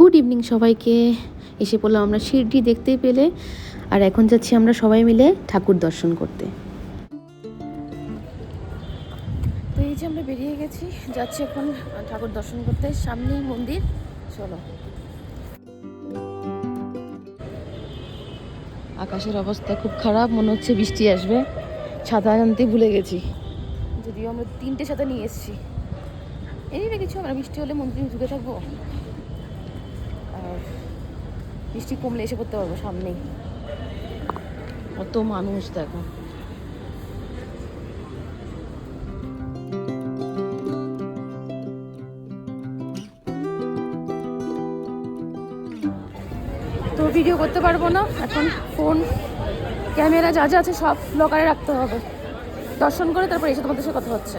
Good evening সবাইকে। এসে পড়লাম আমরা শিরডি দেখতেই পেলে। আর এখন যাচ্ছি আমরা সবাই মিলে ঠাকুর দর্শন করতে। তো এই যে আমরা বেরিয়ে গেছি, যাচ্ছি এখন ঠাকুর দর্শন করতে। সামনেই মন্দির। চলো। আকাশের অবস্থা খুব খারাপ, মনে হচ্ছে বৃষ্টি আসবে। ছাতা আনতে ভুলে গেছি। যদিও আমরা তিনটে ছাতা নিয়ে এসেছি। এই কিছু, আমরা বৃষ্টি হলে মন্দিরে ঢুকে থাকব। বৃষ্টি কমলে এসে পড়তে পারব সামনেই। কত মানুষ দেখো। তো ভিডিও করতে পারব না এখন ফোন ক্যামেরা যা যা আছে সব লকারে রাখতে হবে। দর্শন করে তারপর এসে তোমাদের সাথে কথা হচ্ছে।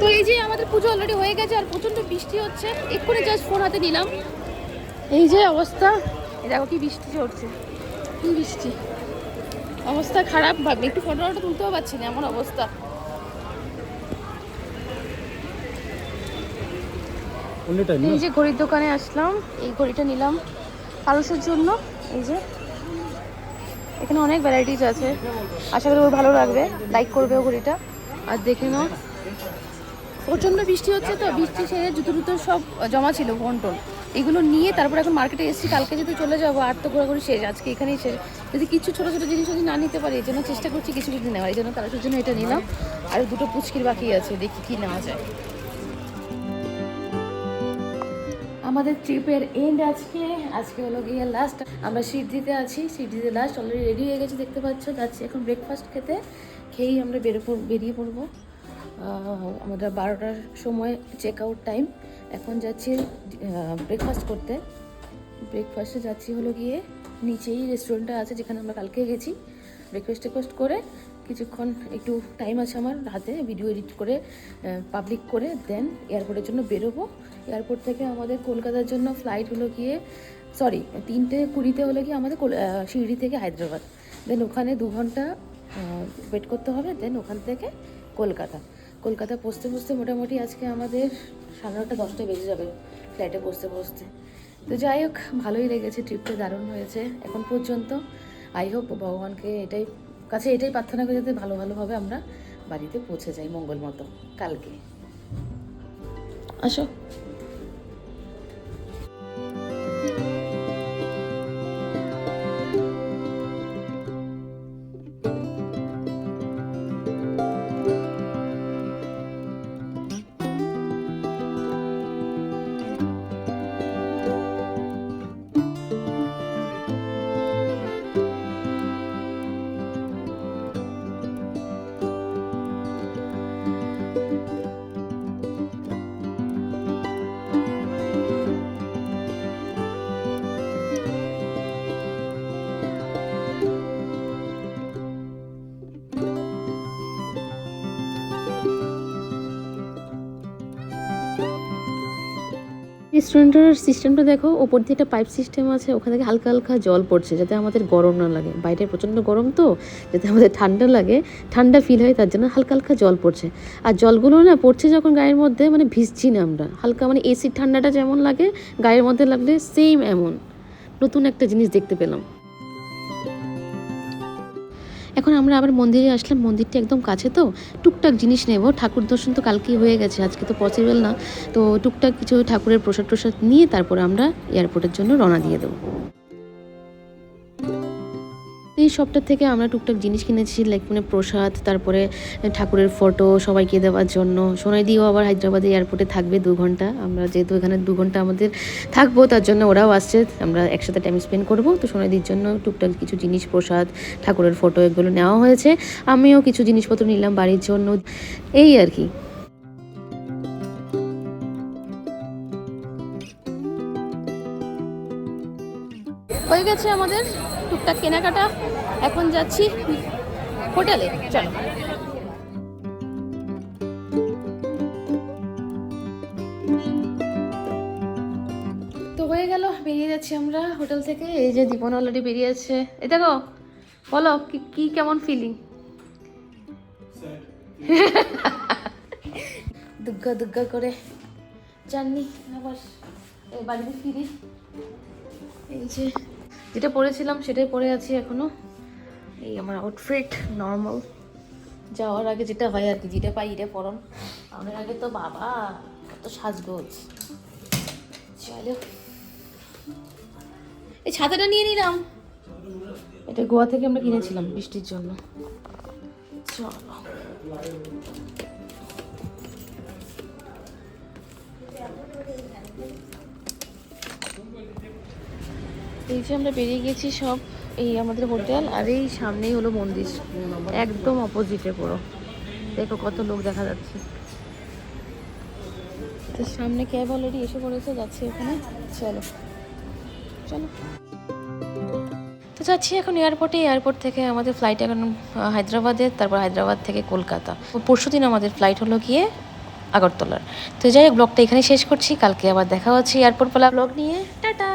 তো এই যে আমাদের পুজো অলরেডি হয়ে গেছে আর প্রচণ্ড বৃষ্টি হচ্ছে এক্ষুনি জাস্ট ফোন হাতে নিলাম। এই যে অবস্থা। এই দেখো কি বৃষ্টি চড়ছে কি বৃষ্টি? অবস্থা খারাপ ভাবি। একটু ফটো ফটো তুলতেও পারছি না এমন অবস্থা। এই যে ঘড়ির দোকানে আসলাম এই ঘড়িটা নিলাম পারসের জন্য। এই যে এখানে অনেক ভ্যারাইটিস আছে। আশা করি ওর ভালো লাগবে। লাইক করবে ও ঘড়িটা। আর দেখে নাও। প্রচণ্ড বৃষ্টি হচ্ছে তো বৃষ্টি সেরে জুতো টুতো সব জমা ছিল ফোন টোন এগুলো নিয়ে তারপর এখন মার্কেটে এসেছি, কালকে যদি চলে যাব, আর তো ঘোরাঘুরি শেষ, আজকে এখানেই শেষ। যদি কিছু ছোটো ছোটো জিনিস যদি না নিতে পারি, এই জন্য চেষ্টা করছি কিছু কিছু নেওয়ার, এই জন্য তার জন্য এটা নিলাম। আর দুটো পুচকির বাকি আছে, দেখি কি নেওয়া যায়। আমাদের ট্রিপের এন্ড আজকে আজকে হলো গিয়ে লাস্ট আমরা সিদ্ধিতে আছি সিদ্ধিতে লাস্ট অলরেডি রেডি হয়ে গেছে, দেখতে পাচ্ছ। যাচ্ছি এখন ব্রেকফাস্ট খেতে, খেয়েই আমরা বেরো বেরিয়ে পড়ব। আমাদের বারোটার সময় চেক আউট টাইম এখন যাচ্ছি ব্রেকফাস্ট করতে। ব্রেকফাস্টে যাচ্ছি হলো গিয়ে নিচেই রেস্টুরেন্টটা আছে যেখানে আমরা কালকে গেছি। ব্রেকফাস্ট টেকফাস্ট করে কিছুক্ষণ একটু টাইম আছে আমার হাতে ভিডিও এডিট করে পাবলিক করে দেন এয়ারপোর্টের জন্য বেরোবো। এয়ারপোর্ট থেকে আমাদের কলকাতার জন্য ফ্লাইট হলো গিয়ে সরি তিনটে কুড়িতে হলো গিয়ে আমাদের আহ, থেকে হায়দ্রাবাদ। দেন ওখানে দু ঘণ্টা ওয়েট করতে হবে দেন ওখান থেকে কলকাতা। কলকাতা পৌঁছতে পৌঁছতে মোটামুটি আজকে আমাদের সাড়ে নটা দশটা বেজে যাবে ফ্ল্যাটে পৌঁছতে পৌঁছতে। তো যাই হোক, ভালোই লেগেছে ট্রিপটা দারুণ হয়েছে এখন পর্যন্ত। আই হোপ ভগবানকে এটাই, কাছে এটাই প্রার্থনা করে যাতে ভালো ভালোভাবে আমরা বাড়িতে পৌঁছে যাই মঙ্গল মতো, কালকে। আসো। রেস্টুরেন্টের সিস্টেমটা দেখো, ওপর দিয়ে একটা পাইপ সিস্টেম আছে, ওখান থেকে হালকা হালকা জল পড়ছে যাতে আমাদের গরম না লাগে। বাইরে প্রচণ্ড গরম তো, যাতে আমাদের ঠান্ডা লাগে, ঠান্ডা ফিল হয়, তার জন্য হালকা হালকা জল পড়ছে। আর জলগুলো না পড়ছে যখন গায়ের মধ্যে মানে ভিজছি না আমরা। হালকা মানে এসির ঠান্ডাটা যেমন লাগে, গায়ের মধ্যে লাগলে সেম এমন। নতুন একটা জিনিস দেখতে পেলাম। এখন আমরা আবার মন্দিরে আসলাম, মন্দিরটা একদম কাছে তো। টুকটাক জিনিস নেব। ঠাকুর দর্শন তো কালকেই হয়ে গেছে, আজকে তো পসিবল না। তো টুকটাক কিছু ঠাকুরের প্রসাদ প্রসাদ নিয়ে তারপরে আমরা এয়ারপোর্টের জন্য রওনা দিয়ে দেবো। এই সবটার থেকে আমরা টুকটাক জিনিস কিনেছি লাইক মানে প্রসাদ, তারপরে ঠাকুরের ফটো সবাইকে দেওয়ার জন্য। সোনাই দিয়েও আবার হায়দ্রাবাদে এয়ারপোর্টে থাকবে দু ঘণ্টা। আমরা যেহেতু এখানে দু ঘণ্টা আমাদের থাকব, তার জন্য ওরাও আসছে। আমরা একসাথে টাইম স্পেন্ড করব। তো সোনাইদির জন্য টুকটাক কিছু জিনিস, প্রসাদ, ঠাকুরের ফটো এগুলো নেওয়া হয়েছে। আমিও কিছু জিনিসপত্র নিলাম বাড়ির জন্য। এই আর কি। হয়ে গেছে আমাদের টুকটাক কেনাকাটা, এখন যাচ্ছি হোটেলে। চলো। তো হয়ে গেল, বেরিয়ে যাচ্ছি আমরা হোটেল থেকে। এই যে দীপন অলরেডি বেরিয়েছে। এই দেখো, বলো, কি কি কেমন ফিলিং দুগ্গা দুগ্গা করে জার্নি। আবার বাড়িতে ফিরি। এই যে যেটা পরেছিলাম সেটাই পরে আছি এখনও। এই আমার আউটফিট নর্মাল যাওয়ার আগে যেটা হয় আর কি, যেটা পাই এটা পরন। আমাদের আগে তো বাবা কত সাজগোজ। চলো। এই ছাতাটা নিয়ে নিলাম। এটা গোয়া থেকে আমরা কিনেছিলাম বৃষ্টির জন্য। চলো। এই যে আমরা বেরিয়ে গেছি সব এই আমাদের হোটেল আর এই সামনেই হলো মন্দির, একদম অপোজিটে পুরো। দেখো কত লোক দেখা যাচ্ছে। তো সামনে ক্যাব অলরেডি এসে পড়েছে, যাচ্ছি ওখানে চলো। চলো। তো যাচ্ছি এখন এয়ারপোর্টে এয়ারপোর্ট থেকে আমাদের ফ্লাইট এখন হায়দ্রাবাদে, তারপর হায়দ্রাবাদ থেকে কলকাতা। পরশু দিন আমাদের ফ্লাইট হলো গিয়ে আগরতলার। তো যাই হোক ব্লগটা এখানে শেষ করছি। কালকে আবার দেখা হচ্ছে এয়ারপোর্ট পালা ব্লগ নিয়ে। টাটা!